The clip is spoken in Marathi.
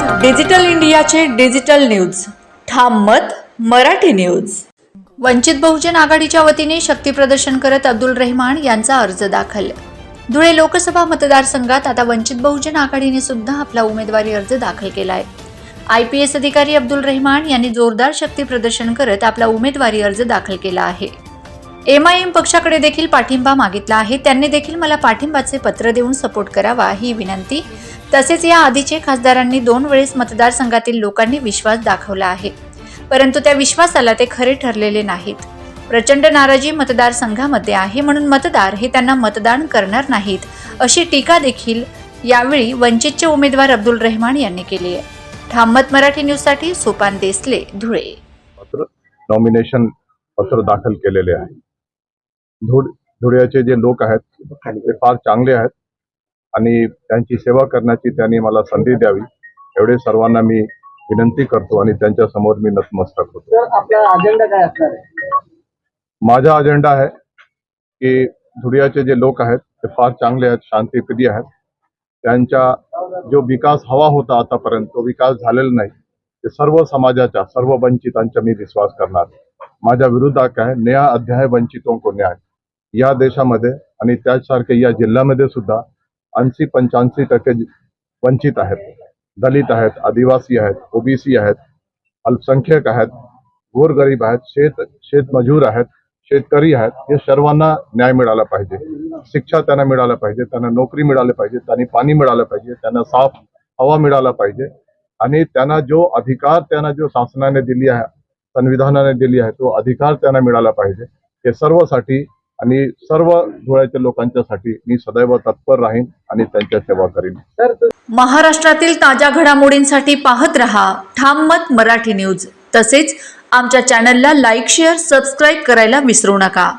डिजिटल इंडियाचे डिजिटल न्यूज. ठाम मत मराठी न्यूज. वंचित बहुजन आघाडीच्या वतीने शक्ती प्रदर्शन करत अब्दुल रेहमान यांचा अर्ज दाखल. धुळे लोकसभा मतदारसंघात आता वंचित बहुजन आघाडीने सुद्धा आपला उमेदवारी अर्ज दाखल केला आहे आय पी एस अधिकारी अब्दुल रेहमान यांनी जोरदार शक्ती प्रदर्शन करत आपला उमेदवारी अर्ज दाखल केला आहे. एम आय एम पक्षाकडे देखील पाठिंबा मागितला आहे. त्यांनी देखील मला पाठिंबाचे पत्र देऊन सपोर्ट करावा ही विनंती तसेच या आधीचे खासदारांनी दोन वेळेस मतदारसंघातील लोकांनी विश्वास दाखवला आहे. परंतु त्या विश्वासाला ते खरे ठरलेले नाहीत. प्रचंड नाराजी मतदारसंघामध्ये आहे म्हणून मतदार हे त्यांना मतदान करणार नाहीत अशी टीका देखील यावेळी वंचितचे उमेदवार अब्दुल रहमान यांनी केली आहे. ठाममत मराठी न्यूजसाठी सोपान देसले धुळे. पत्र नॉमिनेशन पत्र दाखल केलेले आहे. धुळ धुळ्याचे जे लोक आहेत ते फार चांगले आहेत. आणि त्यांची सेवा करण्याची त्यांनी मला संधी द्यावी एवढे सर्वांना मी विनंती करतो आणि त्यांच्यासमोर मी नतमस्तक होतो. अजेंडा काय असणार माझा अजेंडा आहे की धुळ्याचे जे लोक आहेत ते फार चांगले आहेत शांतीप्रिय आहेत. त्यांच्या जो विकास हवा होता आतापर्यंत तो विकास झालेला नाही. ते सर्व समाजाच्या सर्व वंचितांचा मी विश्वास करणार. माझ्या विरोधात काय नया अध्याय वंचितों को न्याय. या देशामध्ये आणि त्याचसारखे या जिल्ह्यामध्ये सुद्धा ऐंशी पंच्याऐंशी टक्के वंचित आहेत. दलित आहेत आदिवासी आहेत ओबीसी आहेत अल्पसंख्यक आहेत गोरगरीब आहेत शेत शेतमजूर आहेत शेतकरी आहेत. हे सर्वांना न्याय मिळाला पाहिजे. शिक्षा त्यांना मिळायला पाहिजे. त्यांना नोकरी मिळाली पाहिजे. त्यांनी पाणी मिळालं पाहिजे. त्यांना साफ हवा मिळाला पाहिजे. आणि त्यांना जो अधिकार त्यांना जो शासनाने दिली आहे संविधानाने दिली आहे तो अधिकार त्यांना मिळाला पाहिजे. हे सर्वसाठी आणि सर्व धुळ्याच्या लोकांच्यासाठी मी सदैव तत्पर राहीन आणि त्यांच्या सेवा करीन. महाराष्ट्रातील ताज्या घडामोडींसाठी पाहत रहा ठाम मत मराठी न्यूज. तसेच आमच्या चॅनलला लाईक शेअर सबस्क्राईब करायला विसरू नका.